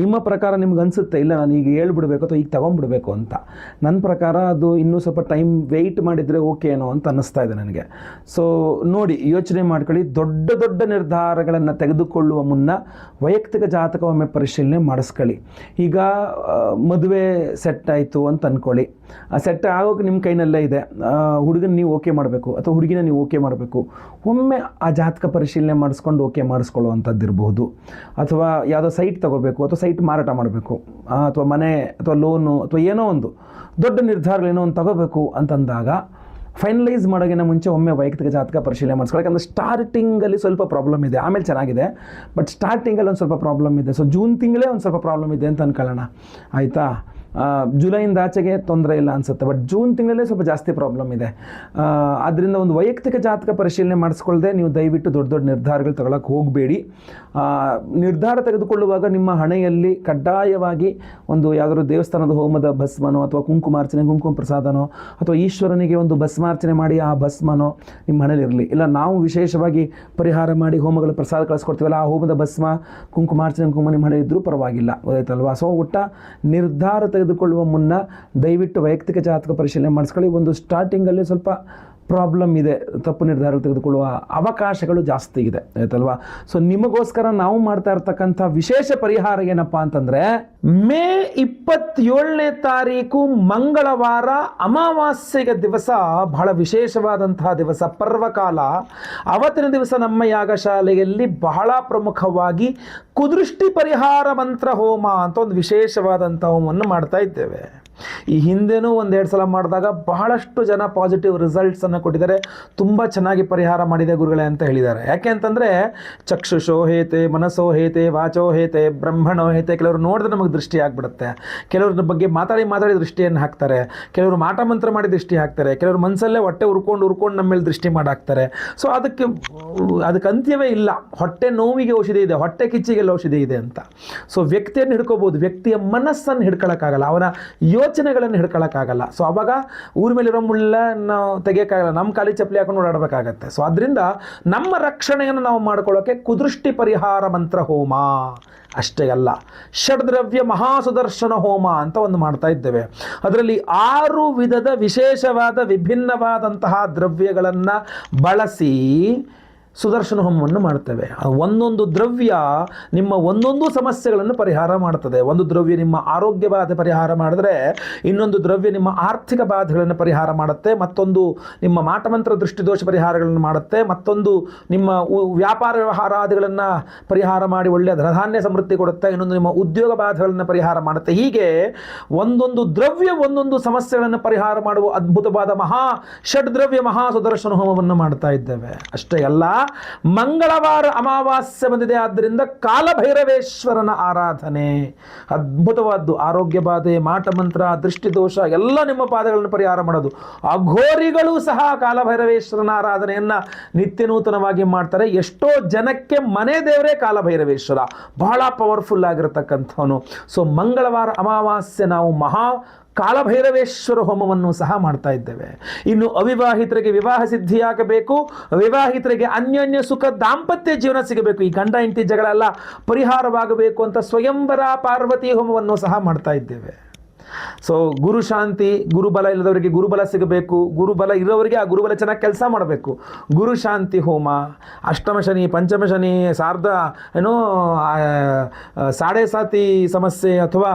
ನಿಮ್ಮ ಪ್ರಕಾರ ನಿಮ್ಗೆ ಅನಿಸುತ್ತೆ, ಇಲ್ಲ ನಾನು ಈಗ ಹೇಳ್ಬಿಡ್ಬೇಕು ಅಥವಾ ಈಗ ತೊಗೊಂಡ್ಬಿಡ್ಬೇಕು ಅಂತ. ನನ್ನ ಪ್ರಕಾರ ಅದು ಇನ್ನೂ ಸ್ವಲ್ಪ ಟೈಮ್ ವೆಯ್ಟ್ ಮಾಡಿದರೆ ಓಕೆ ಏನೋ ಅಂತ ಅನ್ನಿಸ್ತಾ ಇದೆ ನನಗೆ. ಸೊ ನೋಡಿ, ಯೋಚನೆ ಮಾಡ್ಕೊಳ್ಳಿ. ದೊಡ್ಡ ದೊಡ್ಡ ನಿರ್ಧಾರಗಳನ್ನು ತೆಗೆದುಕೊಳ್ಳುವ ಮುನ್ನ ವೈಯಕ್ತಿಕ ಜಾತಕ ಒಮ್ಮೆ ಪರಿಶೀಲನೆ ಮಾಡಿಸ್ಕೊಳ್ಳಿ. ಈಗ ಮದುವೆ ಸೆಟ್ ಆಯಿತು ಅಂತ ಅಂದ್ಕೊಳ್ಳಿ ಆ ಸೆಟ್ ಆಗೋಕೆ ನಿಮ್ಮ ಕೈನಲ್ಲೇ ಇದೆ. ಹುಡುಗನ ನೀವು ಓಕೆ ಮಾಡಬೇಕು ಅಥವಾ ಹುಡುಗಿನ ನೀವು ಓಕೆ ಮಾಡಬೇಕು. ಒಮ್ಮೆ ಆ ಜಾತಕ ಪರಿಶೀಲನೆ ಮಾಡಿಸ್ಕೊಂಡು ಓಕೆ ಮಾಡಿಸ್ಕೊಳ್ಳುವಂಥದ್ದು ಇರಬಹುದು ಅಥವಾ ಯಾವುದೋ ಸೈಟ್ ತಗೋಬೇಕು, ಅಥವಾ ಸೈಟ್ ಮಾರಾಟ ಮಾಡಬೇಕು ಅಥವಾ ಮನೆ, ಅಥವಾ ಲೋನು ಅಥವಾ ಏನೋ ಒಂದು ದೊಡ್ಡ ನಿರ್ಧಾರಗಳೇನೋ ಒಂದು ತಗೋಬೇಕು ಅಂತಂದಾಗ ಫೈನಲೈಸ್ ಮಾಡೋಕ್ಕಿಂತ ಮುಂಚೆ ಒಮ್ಮೆ ವೈಯಕ್ತಿಕ ಜಾತಕ ಪರಿಶೀಲನೆ ಮಾಡಿಸ್ಕೊಳ್ಳಿ ಅಂದರೆ ಸ್ಟಾರ್ಟಿಂಗಲ್ಲಿ ಸ್ವಲ್ಪ ಪ್ರಾಬ್ಲಮ್ ಇದೆ. ಆಮೇಲೆ ಚೆನ್ನಾಗಿದೆ ಬಟ್ ಸ್ಟಾರ್ಟಿಂಗಲ್ಲಿ ಒಂದು ಸ್ವಲ್ಪ ಪ್ರಾಬ್ಲಮ್ ಇದೆ. ಸೊ ಜೂನ್ ತಿಂಗಳೇ ಒಂದು ಸ್ವಲ್ಪ ಪ್ರಾಬ್ಲಮ್ ಇದೆ ಅಂತ ಅನ್ಕೊಳ್ಳೋಣ. ಆಯಿತಾ? ಜುಲೈಯಿಂದ ಆಚೆಗೆ ತೊಂದರೆ ಇಲ್ಲ ಅನಿಸುತ್ತೆ. ಬಟ್ ಜೂನ್ ತಿಂಗಳಲ್ಲೇ ಸ್ವಲ್ಪ ಜಾಸ್ತಿ ಪ್ರಾಬ್ಲಮ್ ಇದೆ. ಆದ್ದರಿಂದ ಒಂದು ವೈಯಕ್ತಿಕ ಜಾತಕ ಪರಿಶೀಲನೆ ಮಾಡಿಸ್ಕೊಳ್ಳದೆ ನೀವು ದಯವಿಟ್ಟು ದೊಡ್ಡ ದೊಡ್ಡ ನಿರ್ಧಾರಗಳು ತಗೊಳಕ್ಕೆ ಹೋಗಬೇಡಿ. ನಿರ್ಧಾರ ತೆಗೆದುಕೊಳ್ಳುವಾಗ ನಿಮ್ಮ ಹಣೆಯಲ್ಲಿ ಕಡ್ಡಾಯವಾಗಿ ಒಂದು ಯಾವುದಾದ್ರು ದೇವಸ್ಥಾನದ ಹೋಮದ ಭಸ್ಮನೋ ಅಥವಾ ಕುಂಕುಮಾರ್ಚನೆ, ಕುಂಕುಮ ಪ್ರಸಾದನೋ ಅಥವಾ ಈಶ್ವರನಿಗೆ ಒಂದು ಭಸ್ಮಾರ್ಚನೆ ಮಾಡಿ ಆ ಭಸ್ಮನೋ ನಿಮ್ಮ ಇರಲಿ. ಇಲ್ಲ, ನಾವು ವಿಶೇಷವಾಗಿ ಪರಿಹಾರ ಮಾಡಿ ಹೋಮಗಳ ಪ್ರಸಾದ ಕಳಿಸ್ಕೊಡ್ತೀವಲ್ಲ, ಆ ಹೋಮದ ಭಸ್ಮ, ಕುಂಕುಮಾರ್ಚನೆ, ಕುಂಕುಮ ನಿಮ್ಮ ಹಣೆ ಇದ್ದರೂ ಪರವಾಗಿಲ್ಲ. ಗೊತ್ತಾಯ್ತಲ್ವಾ ಸೊ ಒಟ್ಟ ನಿರ್ಧಾರ ತೆಗೆದುಕೊಳ್ಳುವ ಮುನ್ನ ದಯವಿಟ್ಟು ವೈಯಕ್ತಿಕ ಜಾತಕ ಪರಿಶೀಲನೆ ಮಾಡಿಸ್ಕೊಳ್ಳಿ. ಒಂದು ಸ್ಟಾರ್ಟಿಂಗಲ್ಲಿ ಸ್ವಲ್ಪ ಪ್ರಾಬ್ಲಮ್ ಇದೆ, ತಪ್ಪು ನಿರ್ಧಾರ ತೆಗೆದುಕೊಳ್ಳುವ ಅವಕಾಶಗಳು ಜಾಸ್ತಿ ಇದೆ, ಆಯ್ತಲ್ವಾ? ಸೊ ನಿಮಗೋಸ್ಕರ ನಾವು ಮಾಡ್ತಾ ಇರ್ತಕ್ಕಂಥ ವಿಶೇಷ ಪರಿಹಾರ ಏನಪ್ಪಾ ಅಂತಂದ್ರೆ, ಮೇ ಇಪ್ಪತ್ತೇಳನೇ ತಾರೀಕು ಮಂಗಳವಾರ ಅಮಾವಾಸ್ಯೆಯ ದಿವಸ, ಬಹಳ ವಿಶೇಷವಾದಂತಹ ದಿವಸ, ಪರ್ವಕಾಲ. ಅವತ್ತಿನ ದಿವಸ ನಮ್ಮ ಯಾಗಶಾಲೆಯಲ್ಲಿ ಬಹಳ ಪ್ರಮುಖವಾಗಿ ಕುದೃಷ್ಟಿ ಪರಿಹಾರ ಮಂತ್ರ ಹೋಮ ಅಂತ ಒಂದು ವಿಶೇಷವಾದಂಥ ಹೋಮವನ್ನು ಮಾಡ್ತಾ ಇದ್ದೇವೆ ಈ ಹಿಂದೆನೂ ಒಂದೆರಡು ಸಲ ಮಾಡಿದಾಗ ಬಹಳಷ್ಟು ಜನ ಪಾಸಿಟಿವ್ ರಿಸಲ್ಟ್ಸನ್ನು ಕೊಟ್ಟಿದ್ದಾರೆ. ತುಂಬ ಚೆನ್ನಾಗಿ ಪರಿಹಾರ ಮಾಡಿದೆ ಗುರುಗಳೇ ಅಂತ ಹೇಳಿದ್ದಾರೆ. ಯಾಕೆ ಅಂತಂದರೆ ಚಕ್ಷುಷೋ ಹೇತೆ, ಮನಸ್ಸೋ ಹೇತೆ, ವಾಚೋ ಹೇತೆ, ಬ್ರಹ್ಮಣೋ ಹೇತೆ ಕೆಲವರು ನೋಡಿದ್ರೆ ನಮಗೆ ದೃಷ್ಟಿ ಆಗ್ಬಿಡುತ್ತೆ. ಕೆಲವ್ರ ಬಗ್ಗೆ ಮಾತಾಡಿ ಮಾತಾಡಿ ದೃಷ್ಟಿಯನ್ನು ಹಾಕ್ತಾರೆ. ಕೆಲವರು ಮಾಟ ಮಂತ್ರ ಮಾಡಿ ದೃಷ್ಟಿ ಹಾಕ್ತಾರೆ. ಕೆಲವರು ಮನಸ್ಸಲ್ಲೇ ಹೊಟ್ಟೆ ಉರ್ಕೊಂಡು ಉರ್ಕೊಂಡು ನಮ್ಮ ಮೇಲೆ ದೃಷ್ಟಿ ಮಾಡಾಕ್ತಾರೆ ಸೊ ಅದಕ್ಕೆ ಅದಕ್ಕೆ ಅಂತ್ಯವೇ ಇಲ್ಲ. ಹೊಟ್ಟೆ ನೋವಿಗೆ ಔಷಧಿ ಇದೆ, ಹೊಟ್ಟೆ ಕಿಚ್ಚಿಗೆಲ್ಲ ಔಷಧಿ ಇದೆ ಅಂತ. ಸೊ ವ್ಯಕ್ತಿಯನ್ನು ಹಿಡ್ಕೋಬೋದು ವ್ಯಕ್ತಿಯ ಮನಸ್ಸನ್ನು ಹಿಡ್ಕೊಳ್ಳೋಕ್ಕಾಗಲ್ಲ ಅವನ ಯೋಚನೆಗಳನ್ನು ಹಿಡ್ಕೊಳ್ಳೋಕ್ಕಾಗಲ್ಲ ಸೊ ಅವಾಗ ಊರ ಮೇಲಿರೋ ಮುಳ್ಳನ್ನು ತೆಗಿಯೋಕ್ಕಾಗಲ್ಲ. ನಮ್ಮ ಖಾಲಿ ಚಪ್ಪಲಿ ಹಾಕೊಂಡು ಓಡಾಡಬೇಕಾಗತ್ತೆ. ಸೊ ಅದರಿಂದ ನಮ್ಮ ರಕ್ಷಣೆಯನ್ನು ನಾವು ಮಾಡ್ಕೊಳ್ಳೋಕೆ ಕುದೃಷ್ಟಿ ಪರಿಹಾರ ಮಂತ್ರ ಹೋಮ. ಅಷ್ಟೇ ಅಲ್ಲ, ಷಡ್ದ್ರವ್ಯ ಮಹಾಸುದರ್ಶನ ಹೋಮ ಅಂತ ಒಂದು ಮಾಡ್ತಾ ಇದ್ದೇವೆ. ಅದರಲ್ಲಿ ಆರು ವಿಧದ ವಿಶೇಷವಾದ ವಿಭಿನ್ನವಾದಂತಹ ದ್ರವ್ಯಗಳನ್ನು ಬಳಸಿ ಸುದರ್ಶನ ಹೋಮವನ್ನು ಮಾಡ್ತೇವೆ. ಒಂದೊಂದು ದ್ರವ್ಯ ನಿಮ್ಮ ಒಂದೊಂದು ಸಮಸ್ಯೆಗಳನ್ನು ಪರಿಹಾರ ಮಾಡ್ತದೆ. ಒಂದು ದ್ರವ್ಯ ನಿಮ್ಮ ಆರೋಗ್ಯ ಬಾಧೆ ಪರಿಹಾರ ಮಾಡಿದ್ರೆ ಇನ್ನೊಂದು ದ್ರವ್ಯ ನಿಮ್ಮ ಆರ್ಥಿಕ ಬಾಧೆಗಳನ್ನು ಪರಿಹಾರ ಮಾಡುತ್ತೆ. ಮತ್ತೊಂದು ನಿಮ್ಮ ಮಾಟಮಂತ್ರ ದೃಷ್ಟಿದೋಷ ಪರಿಹಾರಗಳನ್ನು ಮಾಡುತ್ತೆ. ಮತ್ತೊಂದು ನಿಮ್ಮ ವ್ಯಾಪಾರ ವ್ಯವಹಾರಾದಿಗಳನ್ನು ಪರಿಹಾರ ಮಾಡಿ ಒಳ್ಳೆಯ ಧನಧಾನ್ಯ ಸಮೃದ್ಧಿ ಕೊಡುತ್ತೆ. ಇನ್ನೊಂದು ನಿಮ್ಮ ಉದ್ಯೋಗ ಬಾಧೆಗಳನ್ನು ಪರಿಹಾರ ಮಾಡುತ್ತೆ. ಹೀಗೆ ಒಂದೊಂದು ದ್ರವ್ಯ ಒಂದೊಂದು ಸಮಸ್ಯೆಗಳನ್ನು ಪರಿಹಾರ ಮಾಡುವ ಅದ್ಭುತವಾದ ಮಹಾ ಷಡ್ದ್ರವ್ಯ ಮಹಾ ಸುದರ್ಶನ ಹೋಮವನ್ನು ಮಾಡ್ತಾ ಇದ್ದೇವೆ. ಅಷ್ಟೇ ಅಲ್ಲ ಮಂಗಳವಾರ ಅಮಾವಾಸ್ಯೆ ಬಂದಿದೆ. ಆದ್ದರಿಂದ ಕಾಲಭೈರವೇಶ್ವರನ ಆರಾಧನೆ. ಅದ್ಭುತವಾದ್ದು. ಆರೋಗ್ಯ ಬಾಧೆ ಮಾಟಮಂತ್ರ ದೃಷ್ಟಿದೋಷ ಎಲ್ಲ ನಿಮ್ಮ ಪಾದಗಳನ್ನು ಪರಿಹಾರ ಮಾಡೋದು. ಅಘೋರಿಗಳು ಸಹ ಕಾಲಭೈರವೇಶ್ವರನ ಆರಾಧನೆಯನ್ನ ನಿತ್ಯ ನೂತನವಾಗಿ ಮಾಡ್ತಾರೆ. ಎಷ್ಟೋ ಜನಕ್ಕೆ ಮನೆ ದೇವರೇ ಕಾಲಭೈರವೇಶ್ವರ. ಬಹಳ ಪವರ್ಫುಲ್ ಆಗಿರತಕ್ಕಂಥವನು. ಸೊ ಮಂಗಳವಾರ ಅಮಾವಾಸ್ಯೆ ನಾವು ಮಹಾ ಕಾಲಭೈರವೇಶ್ವರ ಹೋಮವನ್ನು ಸಹ ಮಾಡ್ತಾ ಇದ್ದೇವೆ. ಇನ್ನು ಅವಿವಾಹಿತರಿಗೆ ವಿವಾಹ ಸಿದ್ಧಿಯಾಗಬೇಕು. ವಿವಾಹಿತರಿಗೆ ಅನ್ಯೋನ್ಯ ಸುಖ ದಾಂಪತ್ಯ ಜೀವನ ಸಿಗಬೇಕು. ಈ ಗಂಡ ಹೆಂಡತಿ ಜಗಳೆಲ್ಲ, ಪರಿಹಾರವಾಗಬೇಕು ಅಂತ ಸ್ವಯಂವರ ಪಾರ್ವತಿ ಹೋಮವನ್ನು ಸಹ ಮಾಡ್ತಾ ಇದ್ದೇವೆ. ಸೊ ಗುರು ಶಾಂತಿ ಗುರುಬಲ ಇಲ್ಲದವರಿಗೆ ಗುರುಬಲ ಸಿಗಬೇಕು. ಗುರುಬಲ ಇರೋವರಿಗೆ ಆ ಗುರುಬಲ ಚೆನ್ನಾಗಿ ಕೆಲಸ ಮಾಡಬೇಕು. ಗುರು ಶಾಂತಿ ಹೋಮ, ಅಷ್ಟಮ ಶನಿ, ಪಂಚಮ ಶನಿ, ಸಾರ್ಧ, ಏನೋ ಸಾಡೆ ಸಾತಿ ಸಮಸ್ಯೆ ಅಥವಾ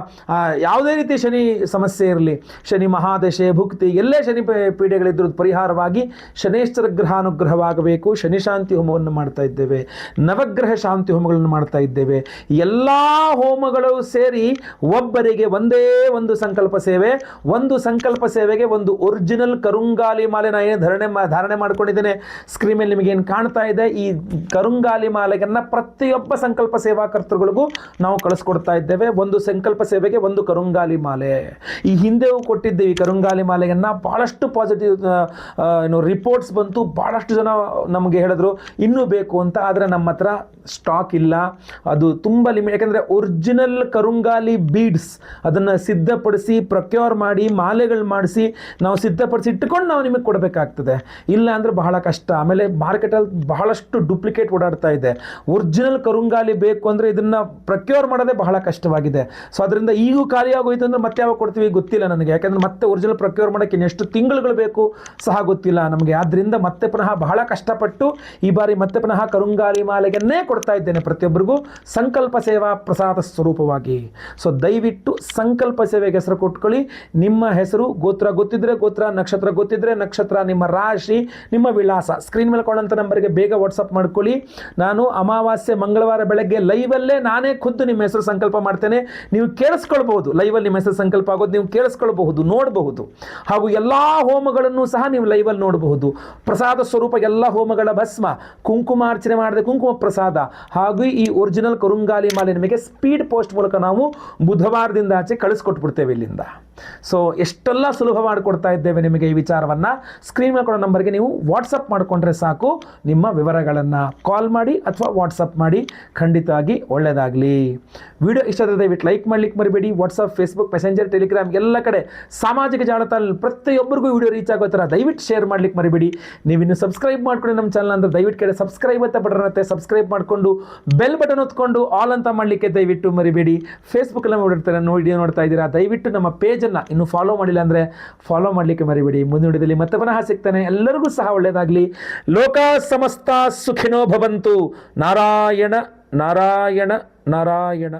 ಯಾವುದೇ ರೀತಿ ಶನಿ ಸಮಸ್ಯೆ ಇರಲಿ, ಶನಿ ಮಹಾದಶೆ, ಭುಕ್ತಿ, ಎಲ್ಲೇ ಶನಿ ಪೀಡೆಗಳಿದ್ದರೂ ಪರಿಹಾರವಾಗಿ ಶನೇಶ್ವರ ಗ್ರಹಾನುಗ್ರಹವಾಗಬೇಕು. ಶನಿ ಶಾಂತಿ ಹೋಮವನ್ನು ಮಾಡ್ತಾ ಇದ್ದೇವೆ. ನವಗ್ರಹ ಶಾಂತಿ ಹೋಮಗಳನ್ನು ಮಾಡ್ತಾ ಇದ್ದೇವೆ. ಎಲ್ಲ ಹೋಮಗಳು ಸೇರಿ ಒಬ್ಬರಿಗೆ ಒಂದೇ ಒಂದು ಸಂಕಲ್ಪ ಸೇವೆ, ಒಂದು ಸಂಕಲ್ಪ ಸೇವೆಗೆ ಒಂದು ಒರಿಜಿನಲ್ ಕರುಂಗಾಲಿ ಮಾಲೆ ನಾನು ಏನು ಧಾರಣೆ ಧಾರಣೆ ಮಾಡ್ಕೊಂಡಿದ್ದೇನೆ. ಸ್ಕ್ರೀನ್ ಮೇಲೆ ನಿಮಗೆ ಏನು ಕಾಣ್ತಾ ಇದೆ? ಈ ಕರುಂಗಾಲಿ ಮಾಲೆಯನ್ನು ಪ್ರತಿಯೊಬ್ಬ ಸಂಕಲ್ಪ ಸೇವಾಕರ್ತರುಗಳಿಗೂ ನಾವು ಕಳಿಸ್ಕೊಡ್ತಾ ಇದ್ದೇವೆ. ಒಂದು ಸಂಕಲ್ಪ ಸೇವೆಗೆ ಒಂದು ಕರುಂಗಾಲಿ ಮಾಲೆ. ಈ ಹಿಂದೆಯೂ ಕೊಟ್ಟಿದ್ದೀವಿ ಕರುಂಗಾಲಿ ಮಾಲೆಯನ್ನು. ಬಹಳಷ್ಟು ಪಾಸಿಟಿವ್ ಏನು ರಿಪೋರ್ಟ್ಸ್ ಬಂತು. ಬಹಳಷ್ಟು ಜನ ನಮಗೆ ಹೇಳಿದ್ರು, ಇನ್ನೂ ಬೇಕು ಅಂತ. ಆದರೆ ನಮ್ಮ ಹತ್ರ ಸ್ಟಾಕ್ ಇಲ್ಲ. ಅದು ತುಂಬ ಲಿಮಿಟ್ ಯಾಕಂದರೆ ಒರಿಜಿನಲ್ ಕರುಂಗಾಲಿ ಬೀಡ್ಸ್ ಅದನ್ನು ಸಿದ್ಧಪಡಿಸಿ ಪ್ರೊಕ್ಯೂರ್ ಮಾಡಿ, ಮಾಲೆಗಳು ಮಾಡಿಸಿ ನಾವು ಸಿದ್ಧಪಡಿಸಿ ಇಟ್ಕೊಂಡು ನಾವು ನಿಮಗೆ ಕೊಡಬೇಕಾಗ್ತದೆ. ಇಲ್ಲ ಅಂದರೆ ಬಹಳ ಕಷ್ಟ. ಆಮೇಲೆ ಮಾರ್ಕೆಟಲ್ಲಿ ಬಹಳಷ್ಟು ಡೂಪ್ಲಿಕೇಟ್ ಓಡಾಡ್ತಾ ಇದೆ. ಒರಿಜಿನಲ್ ಕರುಂಗಾಲಿ ಬೇಕು ಅಂದರೆ ಇದನ್ನು ಪ್ರೊಕ್ಯೂರ್ ಮಾಡೋದೇ ಬಹಳ ಕಷ್ಟವಾಗಿದೆ. ಸೊ ಅದರಿಂದ ಈಗೂ ಖಾಲಿ ಆಗೋಯ್ತು ಅಂದರೆ ಮತ್ತೆ ಯಾವಾಗ ಕೊಡ್ತೀವಿ ಗೊತ್ತಿಲ್ಲ ನನಗೆ. ಯಾಕಂದರೆ ಮತ್ತೆ ಒರಿಜಿನಲ್ ಪ್ರೊಕ್ಯೂರ್ ಮಾಡೋಕ್ಕೆ ಇನ್ನೆಷ್ಟು ತಿಂಗಳುಗಳು ಬೇಕು ಸಹ ಗೊತ್ತಿಲ್ಲ ನಮಗೆ. ಆದ್ದರಿಂದ ಮತ್ತೆ ಪುನಃ ಬಹಳ ಕಷ್ಟಪಟ್ಟು ಈ ಬಾರಿ ಮತ್ತೆ ಪುನಃ ಕರುಂಗಾಲಿ ಮಾಲೆಗನ್ನೇ ಕೊಡ್ತಾ ಇದ್ದೇನೆ ಪ್ರತಿಯೊಬ್ಬರಿಗೂ. ಸಂಕಲ್ಪ ಸೇವಾ ಪ್ರಸಾದ ಸ್ವರೂಪವಾಗಿ. ಸೊ ದಯವಿಟ್ಟು ಸಂಕಲ್ಪ ಸೇವೆಗೆ ಹೆಸರು ಕೊಟ್ಕೊಳ್ಳಿ. ನಿಮ್ಮ ಹೆಸರು ಗೋತ್ರ ಗೊತ್ತಿದ್ರೆ ಗೋತ್ರ, ನಕ್ಷತ್ರ ಗೊತ್ತಿದ್ರೆ ನಕ್ಷತ್ರ. ನಿಮ್ಮ ರಾಶಿ, ನಿಮ್ಮ ವಿಳಾಸ. ಸ್ಕ್ರೀನ್ ಮೇಲೆ ಕೊಡೋಂಥ ನಂಬರ್ಗೆ ಬೇಗ ವಾಟ್ಸಪ್ ಮಾಡ್ಕೊಳ್ಳಿ. ನಾನು ಅಮಾವಾಸ್ಯೆ, ಮಂಗಳವಾರ ಬೆಳಗ್ಗೆ ಲೈವಲ್ಲೇ ನಾನೇ ಖುದ್ದು ನಿಮ್ಮ ಹೆಸರು ಸಂಕಲ್ಪ ಮಾಡ್ತೇನೆ. ನೀವು ಕೇಳಿಸ್ಕೊಳ್ಬಹುದು. ಲೈವಲ್ಲಿ ನಿಮ್ಮ ಹೆಸರು ಸಂಕಲ್ಪ ಆಗೋದು ನೀವು ಕೇಳಿಸ್ಕೊಳ್ಬಹುದು, ನೋಡಬಹುದು. ಹಾಗೂ ಎಲ್ಲ ಹೋಮಗಳನ್ನು ಸಹ ನೀವು ಲೈವಲ್ಲಿ ನೋಡಬಹುದು. ಪ್ರಸಾದ ಸ್ವರೂಪ ಎಲ್ಲ ಹೋಮಗಳ ಭಸ್ಮ. ಕುಂಕುಮಾರ್ಚನೆ ಮಾಡಿದ ಕುಂಕುಮ ಪ್ರಸಾದ. ಹಾಗೂ ಈ ಒರಿಜಿನಲ್ ಕರುಂಗಾಲಿ ಮಾಲೆ ನಿಮಗೆ ಸ್ಪೀಡ್ ಪೋಸ್ಟ್ ಮೂಲಕ ನಾವು ಬುಧವಾರದಿಂದ ಆಚೆ ಕಳಿಸ್ಕೊಟ್ಬಿಡ್ತೇವೆ. ಇಲ್ಲಿಂದ ಸೊ ಎಷ್ಟೆಲ್ಲ ಸುಲಭ ಮಾಡಿಕೊಡ್ತಾ ಇದ್ದೇವೆ ನಿಮಗೆ ಈ ವಿಚಾರವನ್ನು? ಸ್ಕ್ರೀನ್ ಮೇಲೆ ಕೊಡೋ ನಂಬರ್ಗೆ ನೀವು ವಾಟ್ಸಪ್ ಮಾಡಿಕೊಂಡ್ರೆ ಸಾಕು. ನಿಮ್ಮ ವಿವರಗಳನ್ನು ಕಾಲ್ ಮಾಡಿ ಅಥವಾ ವಾಟ್ಸಪ್ ಮಾಡಿ. ಖಂಡಿತವಾಗಿ ಒಳ್ಳೆಯದಾಗಲಿ ವಿಡಿಯೋ ಇಷ್ಟ ಆದರೆ ದಯವಿಟ್ಟು ಲೈಕ್ ಮಾಡ್ಲಿಕ್ಕೆ ಮರಿಬೇಡಿ. ವಾಟ್ಸಪ್ ಫೇಸ್ಬುಕ್ ಮೆಸೆಂಜರ್ ಟೆಲಿಗ್ರಾಮ್ ಎಲ್ಲ ಕಡೆ ಸಾಮಾಜಿಕ ಜಾಲತಾಣ ಪ್ರತಿಯೊಬ್ಬರಿಗೂ ವಿಡಿಯೋ ರೀಚ್ ಆಗೋ ಥರ ದಯವಿಟ್ಟು ಶೇರ್ ಮಾಡ್ಲಿಕ್ಕೆ ಮರಿಬೇಡಿ. ನೀವಿನ್ನು ಸಬ್ಸ್ಕ್ರೈಬ್ ಮಾಡ್ಕೊಂಡು ನಮ್ಮ ಚಾನಲ್ ಅಂದರೆ ದಯವಿಟ್ಟು ಕಡೆ ಸಬ್ಸ್ಕ್ರೈಬ್ ಅಂತ ಬಟನ್ ಸಬ್ಸ್ಕ್ರೈಬ್ ಮಾಡಿಕೊಂಡು ಬೆಲ್ ಬಟನ್ ಹೊತ್ಕೊಂಡು ಆಲ್ ಅಂತ ಮಾಡಲಿಕ್ಕೆ ದಯವಿಟ್ಟು ಮರಿಬೇಡಿ. ಫೇಸ್ಬುಕ್ ಫೇಸ್ಬುಕ್ಕಲ್ಲಿ ನೋಡಿರ್ತಾರೆ, ನೋಡಿ ನೋಡ್ತಾ ಇದ್ದೀರಾ? ದಯವಿಟ್ಟು ನಮ್ಮ ಪೇಜನ್ನು ಇನ್ನು ಫಾಲೋ ಮಾಡಿಲ್ಲ ಅಂದರೆ ಫಾಲೋ ಮಾಡಲಿಕ್ಕೆ ಮರಿಬೇಡಿ. ಮುಂದಿನ ಮತ್ತೆ ಪುನಃ ಸಿಗ್ತಾನೆ. ಎಲ್ಲರಿಗೂ ಸಹ ಒಳ್ಳೆಯದಾಗಲಿ ಲೋಕ ಸಮಸ್ತ ಸುಖಿನೋ ಭವಂತು. ನಾರಾಯಣ ನಾರಾಯಣ ನಾರಾಯಣ.